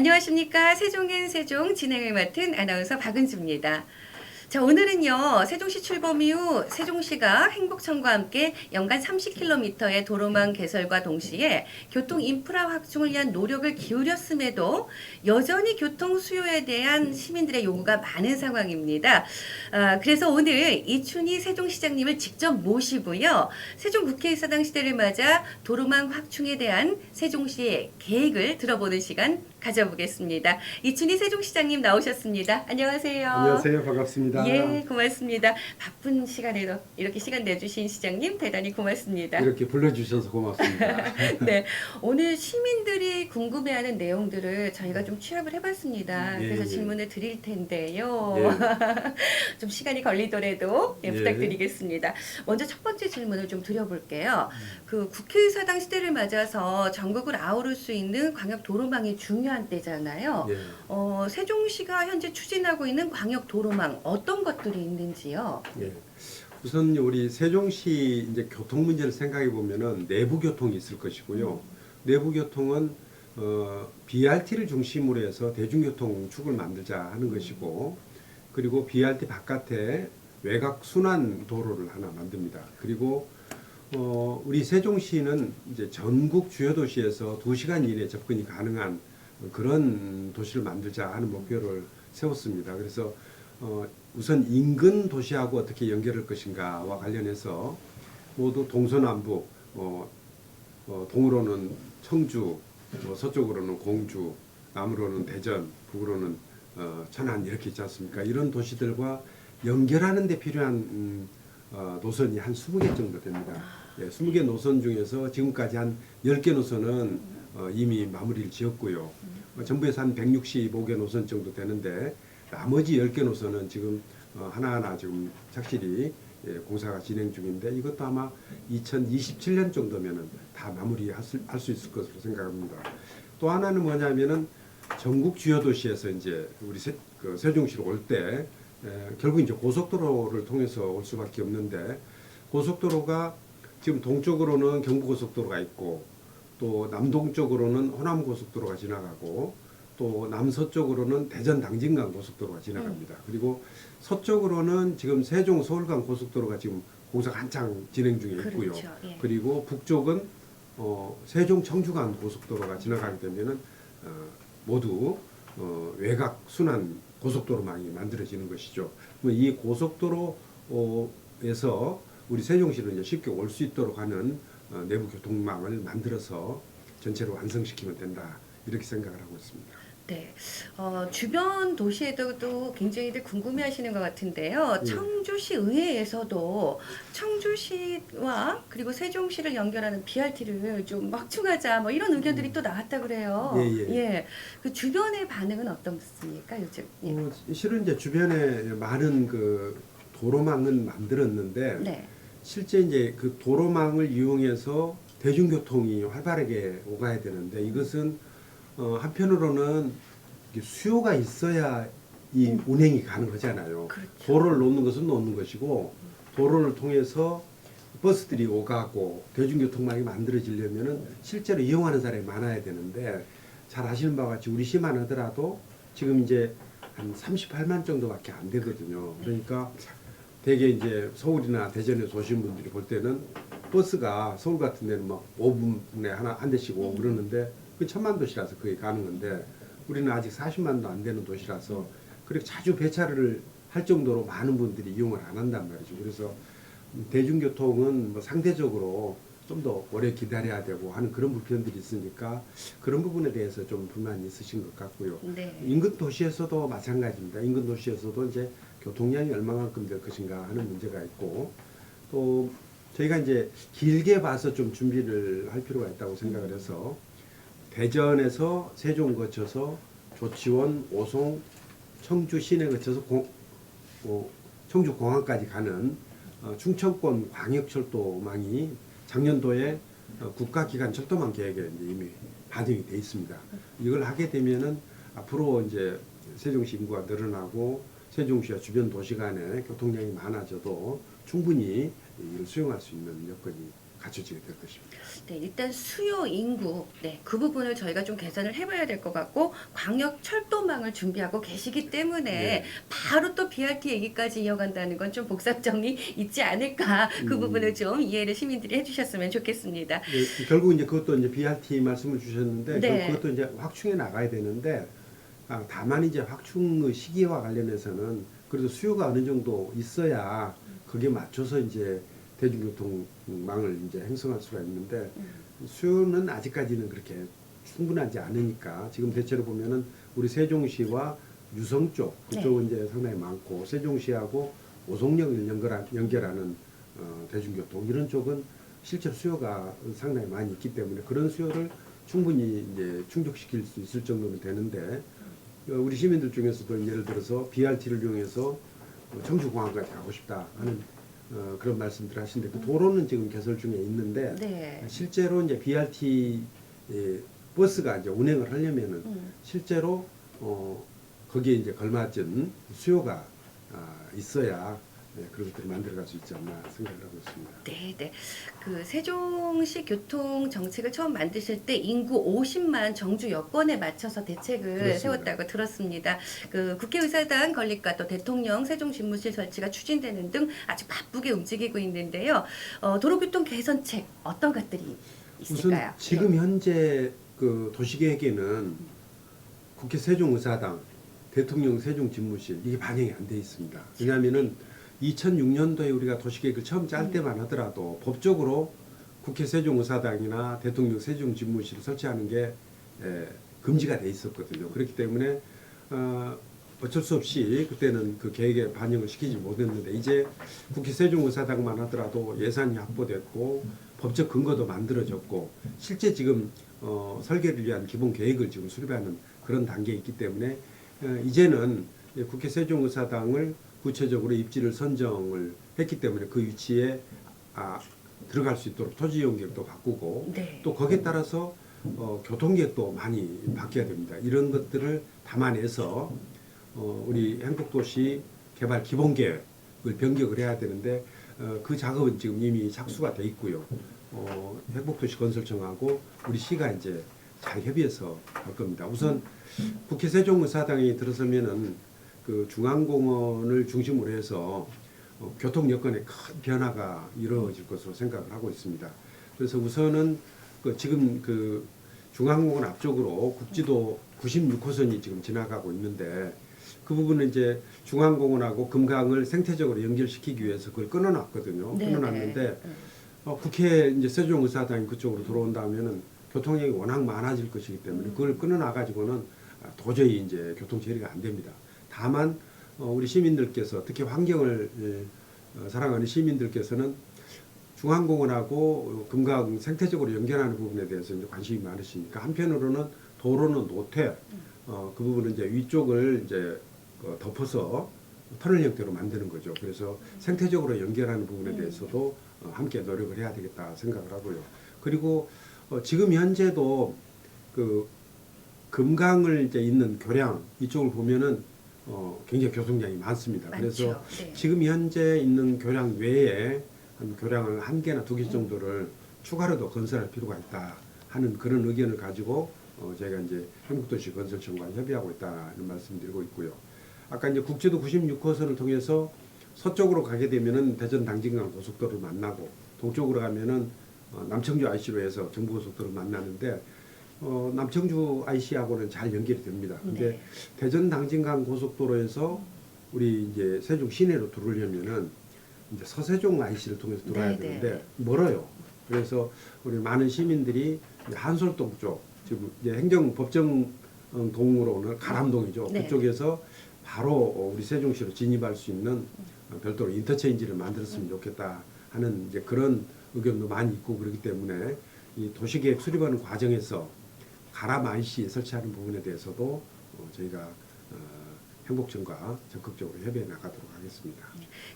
안녕하십니까. 세종엔 세종 진행을 맡은 아나운서 박은주입니다. 자, 오늘은요, 세종시 출범 이후 세종시가 행복청과 함께 연간 30km의 도로망 개설과 동시에 교통 인프라 확충을 위한 노력을 기울였음에도 여전히 교통 수요에 대한 시민들의 요구가 많은 상황입니다. 아, 그래서 오늘 이춘희 세종시장님을 직접 모시고요, 세종 국회의사당 시대를 맞아 도로망 확충에 대한 세종시의 계획을 들어보는 시간 가져보겠습니다. 이춘희 세종시장님 나오셨습니다. 안녕하세요. 안녕하세요. 반갑습니다. 예, 고맙습니다. 바쁜 시간에도 이렇게 시간 내주신 시장님 대단히 고맙습니다. 이렇게 불러주셔서 고맙습니다. 네, 오늘 시민들이 궁금해하는 내용들을 저희가 좀 취합을 해봤습니다. 예, 그래서 예. 질문을 드릴 텐데요. 예. 좀 시간이 걸리더라도 예, 예. 부탁드리겠습니다. 먼저 첫 번째 질문을 좀 드려볼게요. 음. 그 국회의사당 시대를 맞아서 전국을 아우를 수 있는 광역 도로망이 중요 한 때잖아요. 예. 어, 세종시가 현재 추진하고 있는 광역 도로망 어떤 것들이 있는지요? 예. 우선 우리 세종시 이제 교통 문제를 생각해 보면은 내부 교통이 있을 것이고요. 내부 교통은 어, BRT를 중심으로 해서 대중교통 축을 만들자 하는 것이고, 그리고 BRT 바깥에 외곽 순환 도로를 하나 만듭니다. 그리고 어, 우리 세종시는 이제 전국 주요 도시에서 2시간 이내 접근이 가능한 그런 도시를 만들자 하는 목표를 세웠습니다. 그래서 어, 우선 인근 도시하고 어떻게 연결할 것인가와 관련해서 모두 동서남북 어, 어, 동으로는 청주, 뭐 서쪽으로는 공주, 남으로는 대전, 북으로는 어, 천안 이렇게 있지 않습니까? 이런 도시들과 연결하는 데 필요한 음, 어, 노선이 한 20개 정도 됩니다. 예, 20개 노선 중에서 지금까지 한 10개 노선은 어, 이미 마무리를 지었고요. 어, 전부에서 한 165개 노선 정도 되는데 나머지 10개 노선은 지금 어, 하나하나 지금 착실히 예, 공사가 진행 중인데 이것도 아마 2027년 정도면은 다 마무리할 수, 있을 것으로 생각합니다. 또 하나는 뭐냐면은 전국 주요 도시에서 이제 우리 세, 그 세종시로 올때 결국 이제 고속도로를 통해서 올 수밖에 없는데 고속도로가 지금 동쪽으로는 경부고속도로가 있고 또 남동쪽으로는 호남 고속도로가 지나가고 또 남서쪽으로는 대전 당진간 고속도로가 지나갑니다. 그리고 서쪽으로는 지금 세종 서울간 고속도로가 지금 공사가 한창 진행 중에 있고요. 그렇죠. 예. 그리고 북쪽은 어, 세종 청주간 고속도로가 지나가게 되면은 어, 모두 어, 외곽 순환 고속도로망이 만들어지는 것이죠. 이 고속도로에서 우리 세종시로 이제 쉽게 올 수 있도록 하는 어, 내부 교통망을 만들어서 전체로 완성시키면 된다 이렇게 생각을 하고 있습니다. 네, 어, 주변 도시에도 또 굉장히들 궁금해하시는 것 같은데요. 예. 청주시 의회에서도 청주시와 그리고 세종시를 연결하는 BRT를 좀 확충하자 뭐 이런 의견들이 또 나왔다 그래요. 예, 예. 그 주변의 반응은 어떻습니까 요즘? 예. 어, 실은 이제 주변에 많은 그 도로망은 만들었는데 네, 실제 이제 그 도로망을 이용해서 대중교통이 활발하게 오가야 되는데 이것은 어, 한편으로는 수요가 있어야 이 운행이 가능하잖아요. 그렇죠. 도로를 놓는 것은 놓는 것이고 도로를 통해서 버스들이 오가고 대중교통망이 만들어지려면은 실제로 이용하는 사람이 많아야 되는데 잘 아시는 바와 같이 우리 시만 하더라도 지금 이제 한 38만 정도밖에 안 되거든요. 그러니까 대개 이제 서울이나 대전에서 오신 분들이 볼 때는 버스가 서울 같은 데는 막 5분에 하나 한 대씩 오고 그러는데 그 천만 도시라서 그게 가능한데 우리는 아직 40만도 안 되는 도시라서 그렇게 자주 배차를 할 정도로 많은 분들이 이용을 안 한단 말이죠. 그래서 대중교통은 뭐 상대적으로 좀 더 오래 기다려야 되고 하는 그런 불편들이 있으니까 그런 부분에 대해서 좀 불만이 있으신 것 같고요. 네. 인근 도시에서도 마찬가지입니다. 인근 도시에서도 이제 교통량이 얼마만큼 될 것인가 하는 문제가 있고 또 저희가 이제 길게 봐서 좀 준비를 할 필요가 있다고 생각을 해서 대전에서 세종 거쳐서 조치원, 오송, 청주 시내 거쳐서 공, 어, 청주 공항까지 가는 어, 충청권 광역철도망이 작년도에 어, 국가기관 철도망 계획에 이미 반영이 돼 있습니다. 이걸 하게 되면은 앞으로 이제 세종시 인구가 늘어나고 세종시와 주변 도시 간에 교통량이 많아져도 충분히 이걸 수용할 수 있는 여건이 갖춰지게 될 것입니다. 네, 일단 수요 인구, 네, 그 부분을 저희가 좀 개선을 해봐야 될 것 같고 광역 철도망을 준비하고 계시기 때문에 네. 바로 또 BRT 얘기까지 이어간다는 건 좀 복잡정이 있지 않을까 그 음. 부분을 좀 이해를 시민들이 해주셨으면 좋겠습니다. 네, 결국 이제 그것도 이제 BRT 말씀을 주셨는데 네. 그- 그것도 이제 확충해 나가야 되는데 아, 다만 이제 확충의 시기와 관련해서는 그래도 수요가 어느 정도 있어야 거기에 맞춰서 이제 대중교통망을 이제 행성할 수가 있는데 수요는 아직까지는 그렇게 충분하지 않으니까 지금 대체로 보면은 우리 세종시와 유성 쪽 그쪽은 이제 상당히 많고 세종시하고 오송역을 연결한, 연결하는 어, 대중교통 이런 쪽은 실제로 수요가 상당히 많이 있기 때문에 그런 수요를 충분히 이제 충족시킬 수 있을 정도면 되는데 어, 우리 시민들 중에서도 예를 들어서 BRT를 이용해서 어, 청주공항까지 가고 싶다 하는 어, 그런 말씀들을 하시는데 그 도로는 지금 개설 중에 있는데 네. 실제로 이제 BRT 예, 버스가 이제 운행을 하려면은 음. 실제로 어, 거기에 이제 걸맞은 수요가 아, 있어야 예, 그런 것들을 만들어갈 수 있지 않나 생각을 하고 있습니다. 네, 네. 그 세종시 교통 정책을 처음 만드실 때 인구 50만 정주 여건에 맞춰서 대책을 그렇습니다. 세웠다고 들었습니다. 그 국회의사당 건립과 또 대통령 세종 집무실 설치가 추진되는 등 아주 바쁘게 움직이고 있는데요. 어, 도로교통 개선책 어떤 것들이 우선 있을까요? 지금 현재 그 도시계획에는 국회 세종의사당, 대통령 세종집무실 이게 반영이 안 돼 있습니다. 왜냐하면은 2006년도에 우리가 도시계획을 처음 짤 때만 하더라도 법적으로 국회 세종의사당이나 대통령 세종집무실을 설치하는 게 에, 금지가 돼 있었거든요. 그렇기 때문에 어, 어쩔 수 없이 그때는 그 계획에 반영을 시키지 못했는데 이제 국회 세종의사당만 하더라도 예산이 확보됐고 법적 근거도 만들어졌고 실제 지금 어, 설계를 위한 기본 계획을 지금 수립하는 그런 단계에 있기 때문에 어, 이제는 국회 세종의사당을 구체적으로 입지를 선정을 했기 때문에 그 위치에 아, 들어갈 수 있도록 토지 이용 계획도 바꾸고 네. 또 거기에 따라서 어, 교통 계획도 많이 바뀌어야 됩니다. 이런 것들을 담아내서 어, 우리 행복도시 개발 기본 계획을 변경을 해야 되는데 어, 그 작업은 지금 이미 착수가 돼 있고요. 어, 행복도시 건설청하고 우리 시가 이제 잘 협의해서 할 겁니다. 우선 국회 세종의사당이 들어서면은 그 중앙공원을 중심으로 해서 어, 교통 여건에 큰 변화가 이루어질 것으로 생각을 하고 있습니다. 그래서 우선은 그 지금 그 중앙공원 앞쪽으로 국지도 96호선이 지금 지나가고 있는데 그 부분은 이제 중앙공원하고 금강을 생태적으로 연결시키기 위해서 그걸 끊어놨거든요. 네, 끊어놨는데 네. 어, 국회 이제 세종 의사당이 그쪽으로 들어온다면은 교통량이 워낙 많아질 것이기 때문에 그걸 끊어놔 가지고는 도저히 이제 교통 처리가 안 됩니다. 다만 어, 우리 시민들께서 특히 환경을 예, 어, 사랑하는 시민들께서는 중앙공원하고 금강 생태적으로 연결하는 부분에 대해서 이제 관심이 많으시니까 한편으로는 도로는 노태 어, 그 부분은 이제 위쪽을 이제 어, 덮어서 터널 형태로 만드는 거죠. 그래서 생태적으로 연결하는 부분에 대해서도 어, 함께 노력을 해야 되겠다 생각을 하고요. 그리고 어, 지금 현재도 그 금강을 이제 있는 교량 이쪽을 보면은 어, 굉장히 교통량이 많습니다. 그래서 많죠. 네. 지금 현재 있는 교량 외에 한 교량을 한 개나 두 개 정도를 추가로 더 건설할 필요가 있다 하는 그런 의견을 가지고 어, 저희가 이제 한국도시 건설청과 협의하고 있다는 말씀드리고 있고요. 아까 이제 국제도 96호선을 통해서 서쪽으로 가게 되면은 대전 당진강 고속도로를 만나고 동쪽으로 가면은 어, 남청주 IC로 해서 정부고속도로를 만나는데 어, 남청주 IC하고는 잘 연결이 됩니다. 근데 네. 대전 당진강 고속도로에서 우리 이제 세종 시내로 들어오려면은 이제 서세종 IC를 통해서 들어와야 네, 네, 되는데 네. 멀어요. 그래서 우리 많은 시민들이 한솔동 쪽 지금 이제 행정법정 어, 동으로는 가람동이죠. 네. 그쪽에서 바로 어, 우리 세종시로 진입할 수 있는 어, 별도로 인터체인지를 만들었으면 좋겠다 하는 이제 그런 의견도 많이 있고 그렇기 때문에 이 도시계획 수립하는 과정에서 가람 IC 설치하는 부분에 대해서도 어, 저희가 어, 행복청과 적극적으로 협의해 나가도록 하겠습니다.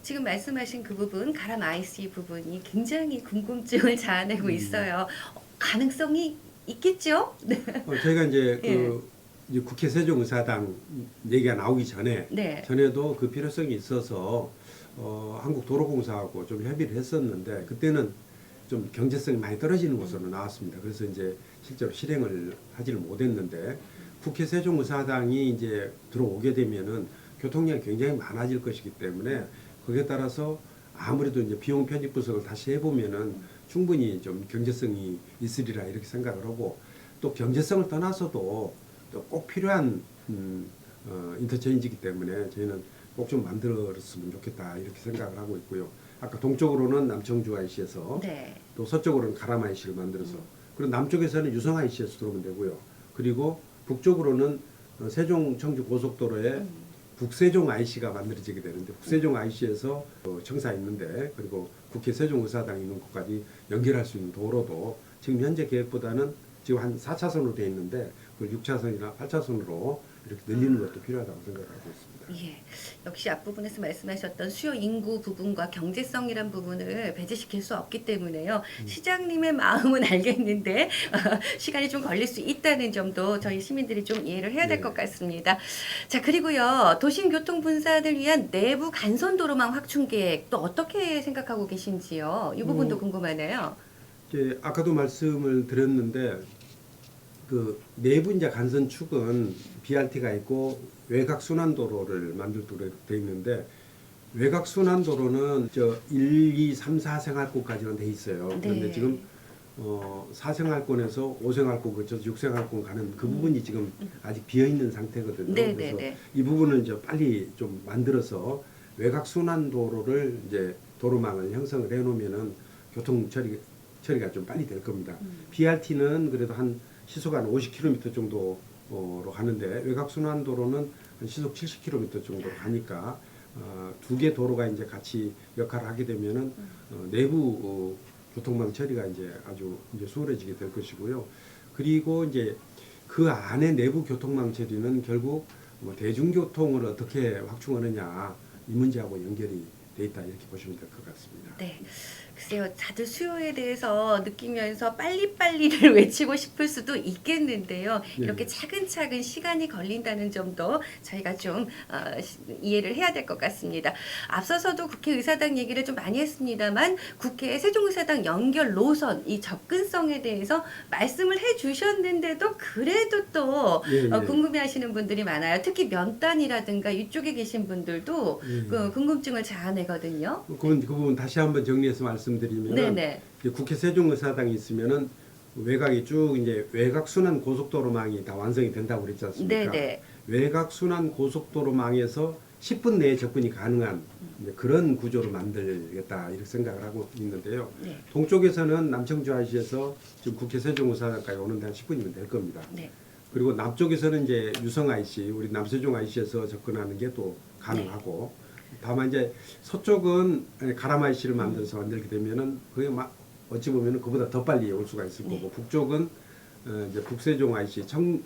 지금 말씀하신 그 부분 가람 IC 부분이 굉장히 궁금증을 자아내고 음. 있어요. 어, 가능성이 있겠죠? 네. 어, 저희가 이제 예. 그 이제 국회 세종의사당 얘기가 나오기 전에 네. 전에도 그 필요성이 있어서 어, 한국도로공사하고 좀 협의를 했었는데 그때는 좀 경제성이 많이 떨어지는 곳으로 나왔습니다. 그래서 이제 실제로 실행을 하지를 못했는데 국회 세종의사당이 이제 들어오게 되면은 교통량이 굉장히 많아질 것이기 때문에 거기에 따라서 아무래도 이제 비용 편입 분석을 다시 해보면은 충분히 좀 경제성이 있으리라 이렇게 생각을 하고 또 경제성을 떠나서도 또 꼭 필요한 음, 어, 인터체인지이기 때문에 저희는 꼭 좀 만들었으면 좋겠다 이렇게 생각을 하고 있고요. 아까 동쪽으로는 남청주 IC에서 네. 또 서쪽으로는 IC를 만들어서 그리고 남쪽에서는 유성 IC에서 들어오면 되고요. 그리고 북쪽으로는 어, 세종 청주 고속도로에 음. 북세종 IC가 만들어지게 되는데 북세종 IC에서 어, 청사 있는데 그리고 국회 세종의사당 있는 곳까지 연결할 수 있는 도로도 지금 현재 계획보다는 지금 한 4차선으로 되어 있는데 그걸 6차선이나 8차선으로 이렇게 늘리는 것도 필요하다고 생각하고 있습니다. 예, 역시 앞부분에서 말씀하셨던 수요 인구 부분과 경제성이란 부분을 배제시킬 수 없기 때문에요. 음. 시장님의 마음은 알겠는데 시간이 좀 걸릴 수 있다는 점도 저희 시민들이 좀 이해를 해야 될 네. 것 같습니다. 자 그리고요 도심 교통 분산을 위한 내부 간선 도로망 확충 계획 또 어떻게 생각하고 계신지요? 이 부분도 음. 궁금하네요. 이제 아까도 말씀을 드렸는데 그 내부 이제 간선 축은 BRT가 있고 외곽 순환 도로를 만들도록 돼 있는데 외곽 순환 도로는 저 1, 2, 3, 4 생활권까지는 돼 있어요. 그런데 네. 지금 어 4생활권에서 5생활권 그쳐서 6생활권 가는 그 부분이 지금 아직 비어 있는 상태거든요. 음. 네, 그래서 네, 네. 이 부분을 이제 빨리 좀 만들어서 외곽 순환 도로를 이제 도로망을 형성을 해 놓으면은 교통 처리 처리가 좀 빨리 될 겁니다. 음. BRT는 그래도 한 시속 한 50km 정도로 가는데 외곽 순환 도로는 한 시속 70km 정도로 가니까 어, 두개 도로가 이제 같이 역할을 하게 되면은 어, 내부 어, 교통망 처리가 이제 아주 이제 수월해지게 될 것이고요. 그리고 이제 그 안에 내부 교통망 처리는 결국 뭐 대중교통을 어떻게 확충하느냐 이 문제하고 연결이 돼 있다 이렇게 보시면 될 것 같습니다. 네. 글쎄요, 다들 수요에 대해서 느끼면서 빨리빨리를 외치고 싶을 수도 있겠는데요. 네. 이렇게 차근차근 시간이 걸린다는 점도 저희가 좀 어, 시- 이해를 해야 될 것 같습니다. 앞서서도 국회 의사당 얘기를 좀 많이 했습니다만 국회 세종의사당 연결 노선 이 접근성에 대해서 말씀을 해주셨는데도 그래도 또 예, 어, 예. 궁금해하시는 분들이 많아요. 특히 면단이라든가 이쪽에 계신 분들도 예. 그 궁금증을 자아내거든요. 그건 그 부분 다시 한번 정리해서 말씀 드리면 네네. 국회 세종의사당이 있으면은 외곽이 쭉 이제 외곽 순환 고속도로망이 다 완성이 된다고 그랬지 않습니까? 네네. 외곽 순환 고속도로망에서 10분 내에 접근이 가능한 그런 구조로 만들겠다 이렇게 생각을 하고 있는데요. 네. 동쪽에서는 남청주 IC에서 지금 국회 세종의사당까지 오는데 한 10분이면 될 겁니다. 네. 그리고 남쪽에서는 이제 유성 IC, 우리 남세종 IC에서 접근하는 게 또 가능하고 다만 이제 서쪽은 가람 IC를 만들어서 만들게 되면은 그게 막 어찌 보면은 그보다 더 빨리 올 수가 있을 네. 거고 북쪽은 어, 이제 북세종 IC 청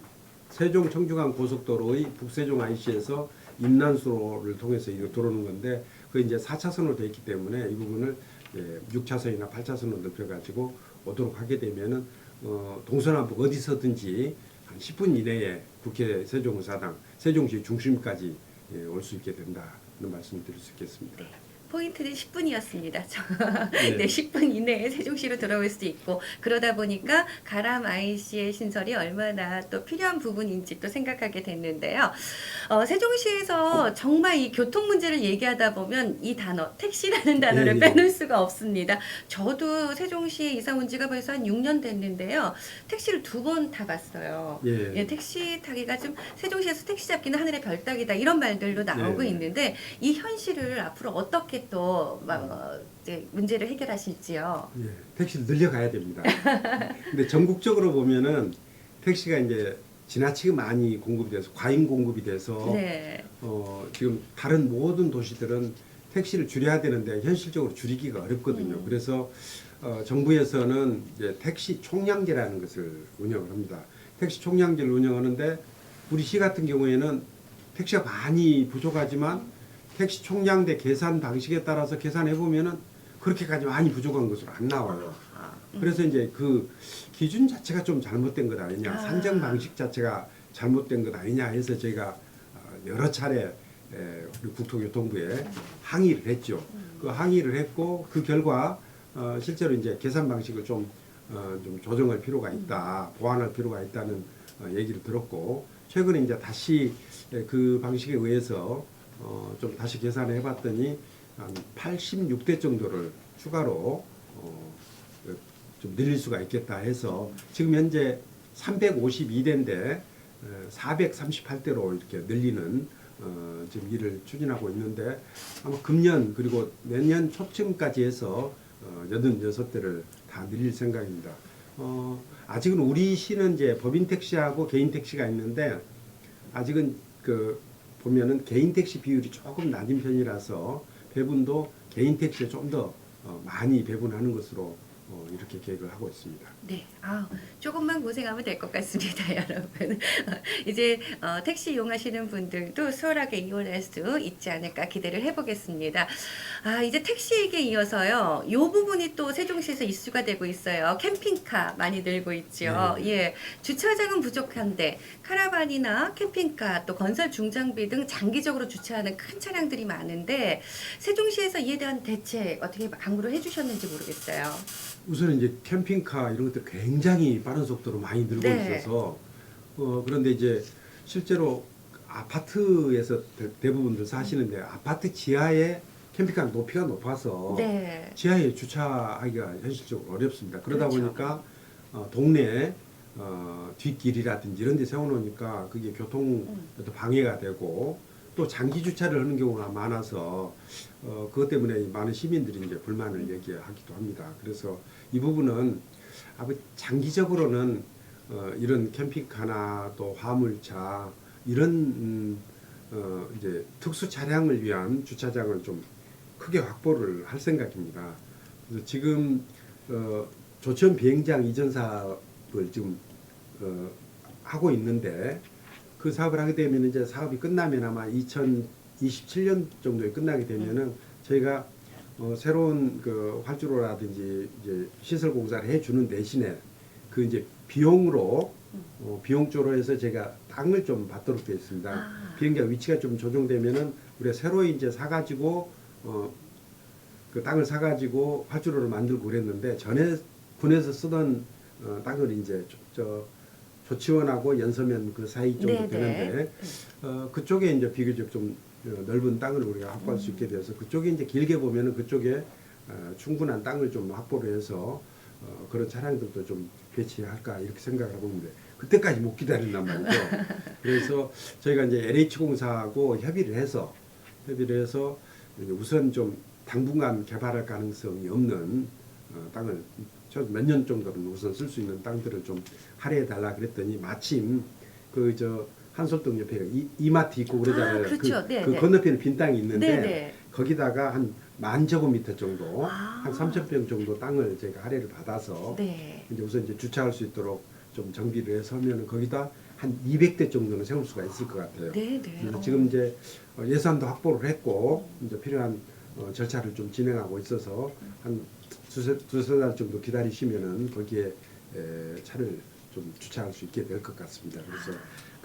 세종 청주간 고속도로의 북세종 IC에서 임난수로를 통해서 이거 들어오는 건데 그 이제 4차선으로 돼 있기 때문에 이 부분을 예, 6차선이나 8차선으로 넓혀 가지고 오도록 하게 되면은 어, 동서남북 어디서든지 한 10분 이내에 국회 세종의사당 세종시 중심까지 예, 올 수 있게 된다는 말씀을 드릴 수 있겠습니다. 포인트는 10분이었습니다. 네. 네, 10분 이내에 세종시로 들어올 수 있고 그러다 보니까 가람 IC의 신설이 얼마나 또 필요한 부분인지 또 생각하게 됐는데요. 어, 세종시에서 정말 이 교통 문제를 얘기하다 보면 이 단어 택시라는 단어를 예, 예. 빼놓을 수가 없습니다. 저도 세종시에 이사 온 지가 벌써 한 6년 됐는데요. 택시를 두 번 타봤어요. 예. 예, 택시 타기가 좀 세종시에서 택시 잡기는 하늘의 별 따기다 이런 말들도 나오고 네. 있는데 이 현실을 앞으로 어떻게 또 막, 어, 이제 문제를 해결하실지요? 예, 택시를 늘려가야 됩니다. 근데 전국적으로 보면은 택시가 이제 지나치게 많이 공급이 돼서 과잉 공급이 돼서 네. 어, 지금 다른 모든 도시들은 택시를 줄여야 되는데 현실적으로 줄이기가 어렵거든요. 음. 그래서 어, 정부에서는 이제 택시 총량제라는 것을 운영을 합니다. 택시 총량제를 운영하는데 우리 시 같은 경우에는 택시가 많이 부족하지만 택시 총량대 계산 방식에 따라서 계산해 보면은 그렇게까지 많이 부족한 것으로 안 나와요. 아, 그래서 이제 그 기준 자체가 좀 잘못된 것 아니냐, 아. 산정 방식 자체가 잘못된 것 아니냐 해서 저희가 어, 여러 차례 에, 우리 국토교통부에 항의를 했죠. 그 항의를 했고 그 결과 어, 실제로 이제 계산 방식을 좀, 어, 좀 조정할 필요가 있다, 보완할 필요가 있다는 어, 얘기를 들었고 최근에 이제 다시 그 방식에 의해서 어, 좀 다시 계산을 해봤더니 한 86대 정도를 추가로 어, 좀 늘릴 수가 있겠다 해서 지금 현재 352대인데 438대로 이렇게 늘리는 어, 지금 일을 추진하고 있는데 아마 금년 그리고 내년 초쯤까지 해서 어, 86대를 다 늘릴 생각입니다. 어, 아직은 우리 시는 이제 법인 택시하고 개인 택시가 있는데 아직은 그 보면은 개인 택시 비율이 조금 낮은 편이라서 배분도 개인 택시에 좀더 어, 많이 배분하는 것으로 어, 이렇게 계획을 하고 있습니다. 네, 아 조금만 고생하면 될 것 같습니다, 여러분. 이제 어, 택시 이용하시는 분들도 수월하게 이용할 수 있지 않을까 기대를 해보겠습니다. 아 이제 택시에게 이어서요, 이 부분이 또 세종시에서 이슈가 되고 있어요. 캠핑카 많이 늘고 있죠. 네. 예, 주차장은 부족한데 카라반이나 캠핑카 또 건설 중장비 등 장기적으로 주차하는 큰 차량들이 많은데 세종시에서 이에 대한 대책 어떻게 강구를 해주셨는지 모르겠어요. 우선 이제 캠핑카 이런 것들 굉장히 빠른 속도로 많이 늘고 네. 있어서 어, 그런데 이제 실제로 아파트에서 대- 대부분들 사시는데 아파트 지하에 캠핑카 높이가 높아서 네. 지하에 주차하기가 현실적으로 어렵습니다. 그러다 그렇죠. 보니까 어, 동네 어, 뒷길이라든지 이런 데 세워놓으니까 그게 교통 음. 또 방해가 되고 또 장기 주차를 하는 경우가 많아서 어, 그것 때문에 많은 시민들이 이제 불만을 얘기하기도 합니다. 그래서 이 부분은 아마 장기적으로는 어, 이런 캠핑카나 또 화물차 이런 음, 어, 이제 특수 차량을 위한 주차장을 좀 크게 확보를 할 생각입니다. 그래서 지금 어, 조천 비행장 이전 사업을 지금 어, 하고 있는데 그 사업을 하게 되면 이제 사업이 끝나면 아마 2027년 정도에 끝나게 되면은 저희가 어, 새로운 그 활주로라든지 이제 시설 공사를 해주는 대신에 그 이제 비용으로 어, 비용 쪽으로 해서 제가 땅을 좀 받도록 되어 있습니다. 아. 비행장 위치가 좀 조정되면은 우리가 새로 이제 사가지고 어, 그 땅을 사가지고 활주로를 만들고 그랬는데 전에 군에서 쓰던 어, 땅을 이제 저, 저 조치원하고 연서면 그 사이 정도 네네. 되는데 어, 그쪽에 이제 비교적 좀 어, 넓은 땅을 우리가 확보할 음. 수 있게 되어서 그쪽에 이제 길게 보면은 그쪽에 어, 충분한 땅을 좀 확보를 해서 어, 그런 차량들도 좀 배치할까 이렇게 생각을 하고 있는데 그때까지 못 기다린단 말이죠. 그래서 저희가 이제 LH 공사하고 협의를 해서 협의를 해서 우선 좀 당분간 개발할 가능성이 없는 어, 땅을 몇 년 정도는 우선 쓸 수 있는 땅들을 좀 할애해 달라 그랬더니 마침 그저 한솔동 옆에 이, 이마트 있고 그러잖아요. 아, 그렇죠. 그, 네, 그 네. 건너편에 빈 땅이 있는데 네 네. 거기다가 한 만 제곱미터 정도, 아. 한 3천 평 정도 땅을 제가 할애를 받아서 네. 이제 우선 이제 주차할 수 있도록 좀 정비를 해서 하면은 거기다 한 200대 정도는 세울 수가 있을 것 같아요. 네, 네. 어. 지금 이제 어, 예산도 확보를 했고 이제 필요한 어, 절차를 좀 진행하고 있어서 한 두세, 두세 달 정도 기다리시면은 거기에 에, 차를 좀 주차할 수 있게 될 것 같습니다. 그래서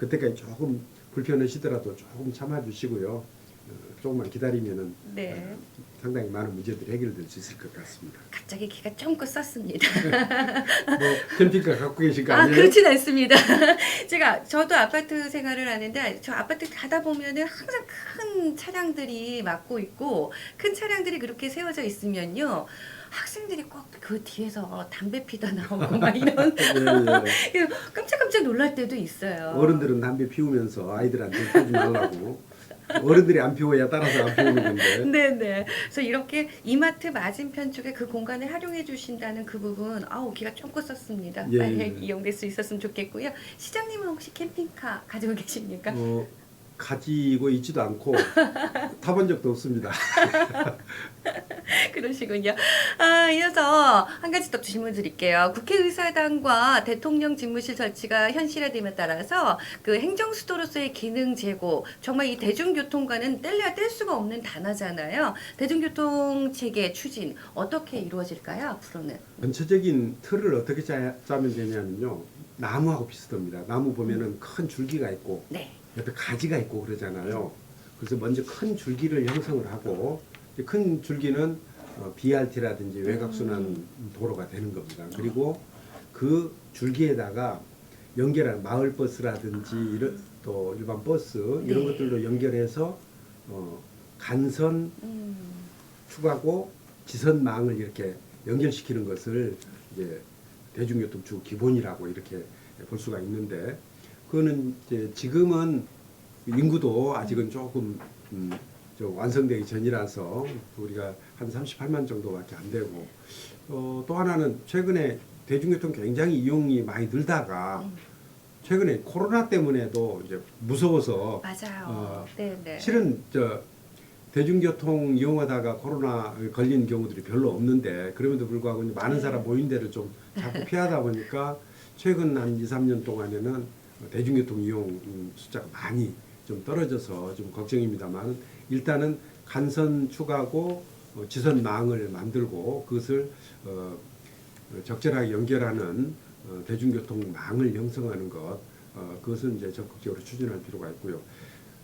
그때까지 조금 불편하시더라도 조금 참아주시고요. 어, 조금만 기다리면은 네. 어, 상당히 많은 문제들이 해결될 수 있을 것 같습니다. 갑자기 기가 쫑긋 썼습니다. 뭐 캠핑카 갖고 계신 거 아? 그렇진 않습니다. 제가 저도 아파트 생활을 하는데 저 아파트 가다 보면은 항상 큰 차량들이 막고 있고 큰 차량들이 그렇게 세워져 있으면요. 학생들이 꼭 그 뒤에서 담배 피다 나오고 막 이런 예, 예. 깜짝깜짝 놀랄 때도 있어요. 어른들은 담배 피우면서 아이들한테 피우지 말라고. 어른들이 안 피워야 따라서 안 피우는 건데. 네네. 그래서 이렇게 이마트 맞은편 쪽에 그 공간을 활용해 주신다는 그 부분, 아우 기가 쫑긋 썼습니다. 예, 빨리 예. 이용될 수 있었으면 좋겠고요. 시장님은 혹시 캠핑카 가지고 계십니까? 어, 가지고 있지도 않고 타본 적도 없습니다. 그러시군요. 아, 이어서 한 가지 더 질문 드릴게요. 국회의사당과 대통령 집무실 설치가 현실화됨에 따라서 그 행정수도로서의 기능 제고, 정말 이 대중교통과는 뗄래야 뗄 수가 없는 단어잖아요. 대중교통 체계 추진 어떻게 이루어질까요? 앞으로는? 전체적인 틀을 어떻게 짜, 짜면 되냐면요. 나무하고 비슷합니다. 나무 보면은 큰 줄기가 있고 네. 옆에 가지가 있고 그러잖아요. 그래서 먼저 큰 줄기를 형성을 하고 큰 줄기는 어, BRT라든지 외곽순환 도로가 되는 겁니다. 그리고 그 줄기에다가 연결한 마을 버스라든지 이런 또 일반 버스 이런 네. 것들도 연결해서 어, 간선 음. 축하고 지선망을 이렇게 연결시키는 것을 이제 대중교통 주 기본이라고 이렇게 볼 수가 있는데 그거는 이제 지금은 인구도 아직은 조금 음, 좀 완성되기 전이라서 우리가 한 38만 정도밖에 안 되고 어, 또 하나는 최근에 대중교통 굉장히 이용이 많이 늘다가 음. 최근에 코로나 때문에도 이제 무서워서 맞아요. 어, 네, 네. 실은 저 대중교통 이용하다가 코로나 걸린 경우들이 별로 없는데 그럼에도 불구하고 많은 사람 모인 데를 좀 자꾸 피하다 보니까 최근 한 2, 3년 동안에는 대중교통 이용 음, 숫자가 많이 좀 떨어져서 좀 걱정입니다만 일단은 간선 추가고 어, 지선망을 만들고 그것을 어, 적절하게 연결하는 어, 대중교통망을 형성하는 것 어, 그것은 이제 적극적으로 추진할 필요가 있고요.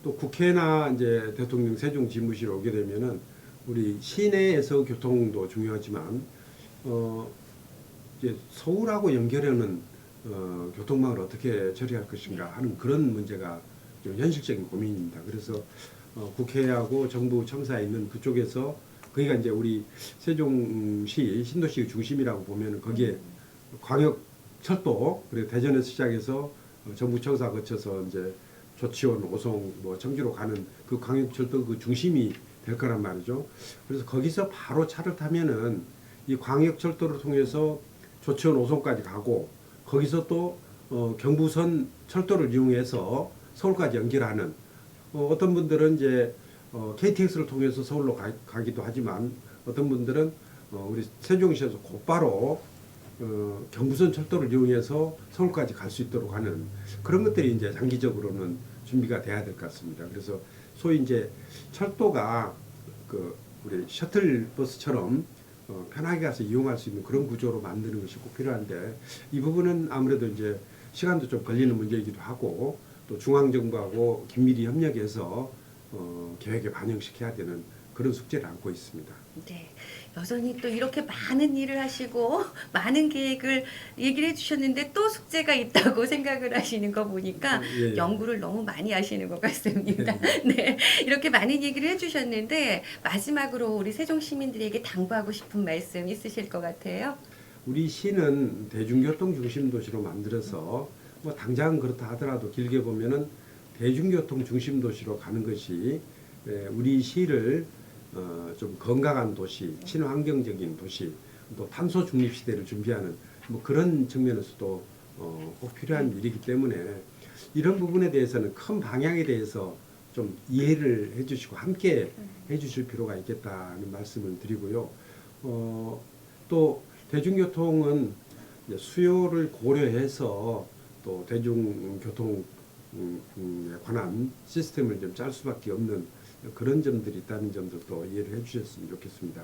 또 국회나 이제 대통령 세종 집무실에 오게 되면은 우리 시내에서 교통도 중요하지만 어 이제 서울하고 연결하는 어 교통망을 어떻게 처리할 것인가 하는 그런 문제가 좀 현실적인 고민입니다. 그래서 어 국회하고 정부 청사에 있는 그쪽에서 거기가 이제 우리 세종시 신도시 중심이라고 보면은 거기에 광역 철도 그리고 대전에서 시작해서 어, 정부 청사 거쳐서 이제 조치원, 오송, 뭐 청주로 가는 그 광역 철도 그 중심이 될 거란 말이죠. 그래서 거기서 바로 차를 타면은 이 광역 철도를 통해서 조치원, 오송까지 가고 거기서 또 어, 경부선 철도를 이용해서 서울까지 연결하는 어, 어떤 분들은 이제 어, KTX를 통해서 서울로 가, 가기도 하지만 어떤 분들은 어, 우리 세종시에서 곧바로 어, 경부선 철도를 이용해서 서울까지 갈 수 있도록 하는 그런 것들이 이제 장기적으로는 준비가 돼야 될 것 같습니다. 그래서 소위 이제 철도가 그 우리 셔틀 버스처럼 어, 편하게 가서 이용할 수 있는 그런 구조로 만드는 것이 꼭 필요한데 이 부분은 아무래도 이제 시간도 좀 걸리는 문제이기도 하고 또 중앙 정부하고 긴밀히 협력해서 어, 계획에 반영시켜야 되는 그런 숙제를 안고 있습니다. 네. 여전히 또 이렇게 많은 일을 하시고 많은 계획을 얘기를 해주셨는데 또 숙제가 있다고 생각을 하시는 거 보니까 예, 예. 연구를 너무 많이 하시는 것 같습니다. 네. 이렇게 많은 얘기를 해주셨는데 마지막으로 우리 세종 시민들에게 당부하고 싶은 말씀 있으실 것 같아요. 우리 시는 대중교통 중심 도시로 만들어서 뭐 당장 그렇다 하더라도 길게 보면은 대중교통 중심 도시로 가는 것이 에, 우리 시를 어, 좀 건강한 도시, 친환경적인 도시, 또 탄소 중립 시대를 준비하는 뭐 그런 측면에서도 어, 꼭 필요한 일이기 때문에 이런 부분에 대해서는 큰 방향에 대해서 좀 이해를 해주시고 함께 해주실 필요가 있겠다는 말씀을 드리고요. 어, 또 대중교통은 수요를 고려해서 또 대중교통 음, 음, 에 관한 시스템을 좀 짤 수밖에 없는 그런 점들이 있다는 점들도 이해를 해주셨으면 좋겠습니다.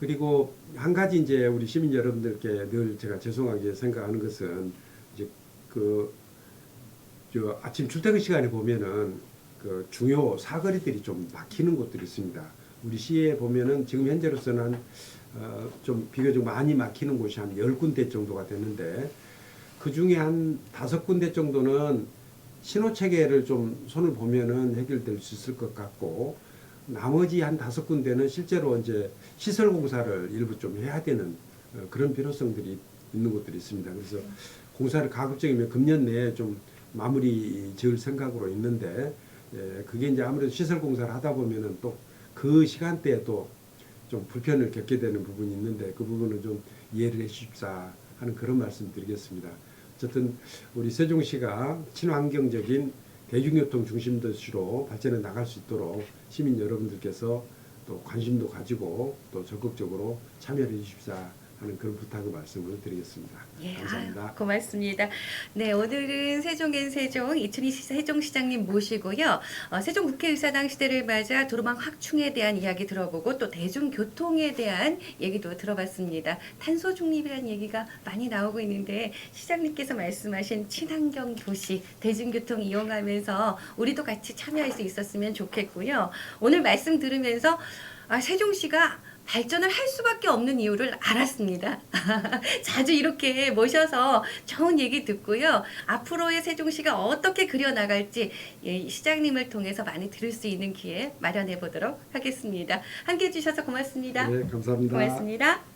그리고 한 가지 이제 우리 시민 여러분들께 늘 제가 죄송하게 생각하는 것은 이제 그저 아침 출퇴근 시간에 보면은 그 중요 사거리들이 좀 막히는 곳들이 있습니다. 우리 시에 보면은 지금 현재로서는 한, 어, 좀 비교적 많이 막히는 곳이 한 열 군데 정도가 되는데 그 중에 한 다섯 군데 정도는 신호 체계를 좀 손을 보면은 해결될 수 있을 것 같고 나머지 한 다섯 군데는 실제로 이제 시설 공사를 일부 좀 해야 되는 어, 그런 필요성들이 있는 곳들이 있습니다. 그래서 공사를 가급적이면 금년 내에 좀 마무리 지을 생각으로 있는데 예, 그게 이제 아무래도 시설 공사를 하다 보면은 또 그 시간대에 또 좀 불편을 겪게 되는 부분이 있는데 그 부분을 좀 이해를 해 주십사 하는 그런 말씀 드리겠습니다. 어쨌든 우리 세종시가 친환경적인 대중교통 중심 도시로 발전해 나갈 수 있도록 시민 여러분들께서 또 관심도 가지고 또 적극적으로 참여해 주십사 하는 그런 부탁의 말씀을 드리겠습니다. 예, 감사합니다. 아유, 고맙습니다. 네, 오늘은 세종엔 세종 이춘희 시- 세종시장님 모시고요. 어, 세종 국회의사당 시대를 맞아 도로망 확충에 대한 이야기 들어보고 또 대중교통에 대한 얘기도 들어봤습니다. 탄소 중립이라는 얘기가 많이 나오고 있는데 시장님께서 말씀하신 친환경 도시 대중교통 이용하면서 우리도 같이 참여할 수 있었으면 좋겠고요. 오늘 말씀 들으면서 아, 세종시가 발전을 할 수밖에 없는 이유를 알았습니다. 자주 이렇게 모셔서 좋은 얘기 듣고요. 앞으로의 세종시가 어떻게 그려나갈지 예, 시장님을 통해서 많이 들을 수 있는 기회 마련해 보도록 하겠습니다. 함께 해주셔서 고맙습니다. 네, 감사합니다. 고맙습니다.